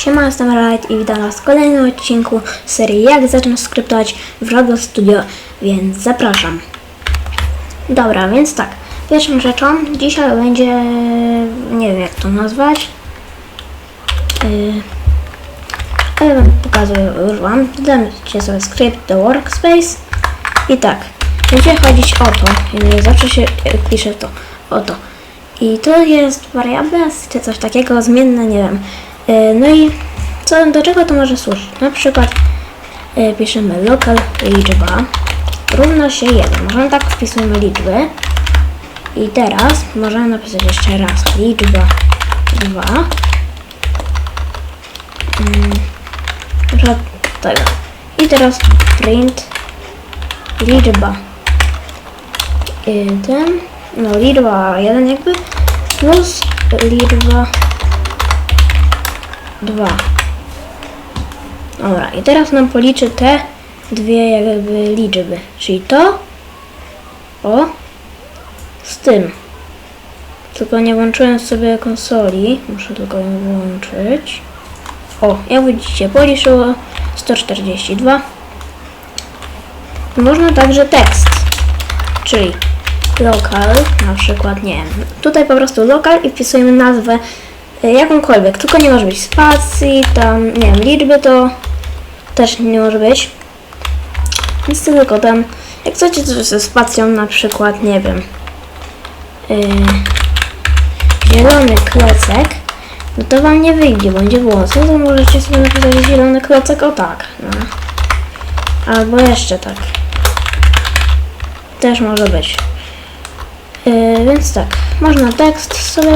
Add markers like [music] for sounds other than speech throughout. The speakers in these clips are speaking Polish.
Siema, jestem Riot i witam Was w kolejnym odcinku serii Jak zacząć skryptować w Roblox Studio, więc zapraszam. Dobra, więc tak. Pierwszą rzeczą dzisiaj będzie, nie wiem jak to nazwać. Yy, ale wam pokazuję już Wam. Dodajcie sobie skrypt do Workspace i tak. Będzie chodzić o to. I zawsze się e, pisze to, o to. I to jest wariable, czy coś takiego, zmienne, nie wiem. E, No i co, do czego to może służyć? Na przykład e, piszemy local liczba równa się 1. Możemy tak wpisujemy liczby. I teraz możemy napisać jeszcze raz liczba 2. Mm, na przykład tego. I teraz print liczba 1. No liczba 1 jakby plus liczba 2. Dobra, i teraz nam policzy te dwie jakby liczby, czyli to o z tym. Tylko nie włączyłem sobie konsoli, muszę tylko ją włączyć. O, jak widzicie, policzyło 142. Można także tekst, czyli lokal, na przykład, nie wiem, tutaj po prostu lokal i wpisujemy nazwę jakąkolwiek, tylko nie może być spacji, tam, nie wiem, liczby to też nie może być. Nic tylko tam, jak chcecie coś ze spacją, na przykład, nie wiem, yy, zielony klocek, no to wam nie wyjdzie, będzie włos, no to możecie sobie napisać zielony klocek, o tak, no. Albo jeszcze tak. Też może być. Yy, więc tak, można tekst sobie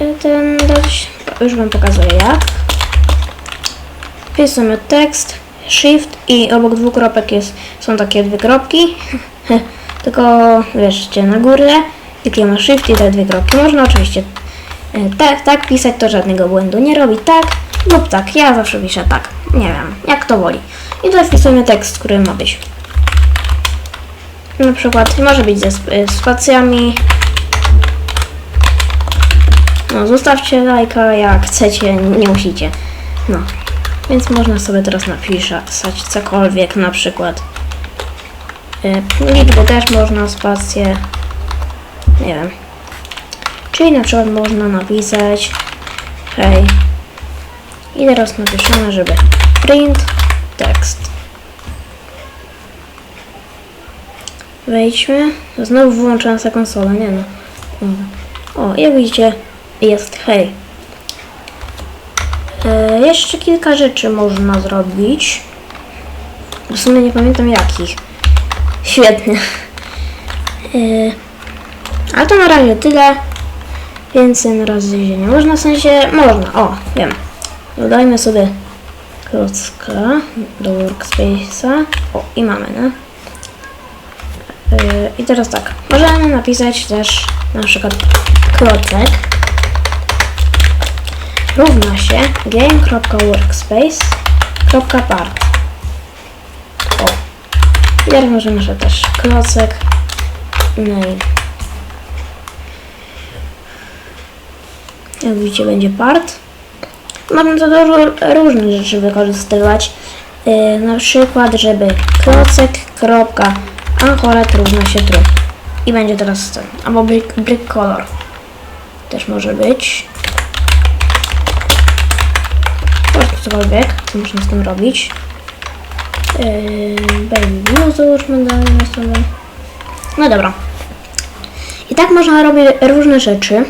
yy, ten dać. Już wam pokazuję jak. Wpisujemy tekst, shift i obok dwóch kropek jest, są takie dwie kropki. [laughs] Tylko wieszcie na górę, klikniemy shift i te dwie kropki. Można oczywiście yy, tak, tak pisać, to żadnego błędu nie robi. Tak lub tak, ja zawsze piszę tak. Nie wiem, jak to woli. I tutaj wpisujemy tekst, który ma być. Na przykład może być ze sp- y, spacjami. No, zostawcie lajka jak chcecie, nie musicie. No, więc można sobie teraz napisać cokolwiek, na przykład. Y, liczby też można, spacje. Nie wiem. Czyli na przykład można napisać hej. I teraz napiszemy, żeby print tekst. Wejdźmy. Znowu wyłączam sobie konsolę, nie no. O, jak widzicie, jest hej. E, jeszcze kilka rzeczy można zrobić. W sumie nie pamiętam jakich. Świetnie. E, ale to na razie tyle. Więcej na razie nie można, w sensie można. O, wiem. Dodajmy sobie klocka do workspace'a. O, i mamy, no. Yy, I teraz tak, możemy napisać też na przykład klocek równa się game.workspace.part O. I teraz możemy że też klocek name. Jak widzicie będzie part. Można to do ró- różnych rzeczy wykorzystywać. Yy, na przykład, żeby klocek, kropka, anchoret równa się true. I będzie teraz ten. Albo brick, brick color. Też może być. Cokolwiek, co można z tym robić. Yy, załóżmy dalej na sobie. No dobra. I tak można robić różne rzeczy.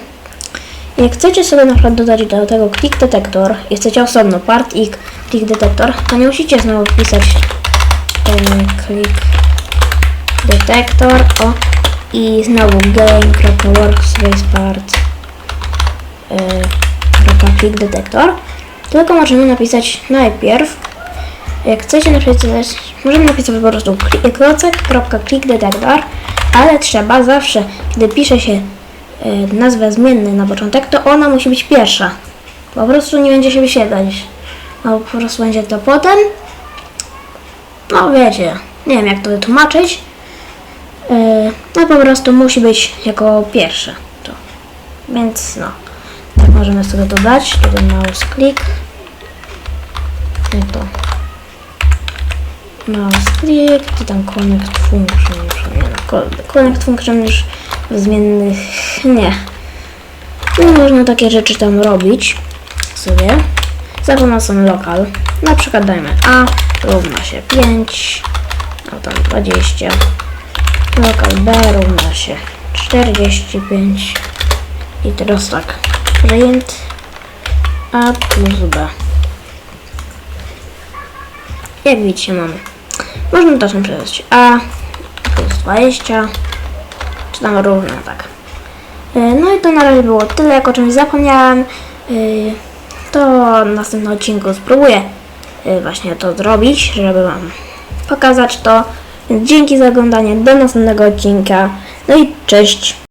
Jak chcecie sobie na przykład dodać do tego click detector i chcecie osobno part i click detector, to nie musicie znowu wpisać ten click detector o i znowu game.workspace part yy, click detector tylko możemy napisać najpierw jak chcecie napisać możemy napisać po prostu kli- klocek.click detector ale trzeba zawsze kiedy pisze się yy, nazwę zmienny na początek to ona musi być pierwsza po prostu nie będzie się wyświetlać no po prostu będzie to potem no wiecie nie wiem jak to wytłumaczyć Yy, no po prostu musi być jako pierwsze to. Więc no, tak możemy sobie dodać. Tutaj mouse click. To. No, strict i tam connect function. już Nie, co- connect function już w zmiennych nie. No, można takie rzeczy tam robić sobie za pomocą lokal. Na przykład dajmy a równa się 5, no tam 20. Lokal b równa się 45. I teraz tak, print a plus b. Jak widzicie mamy. Można też napisać a plus 20, czy tam równe, tak. Y, No i to na razie było tyle, jak o czymś zapomniałem. y, To w następnym odcinku spróbuję y, właśnie to zrobić, żeby Wam pokazać to. Dzięki za oglądanie, do następnego odcinka. No i cześć!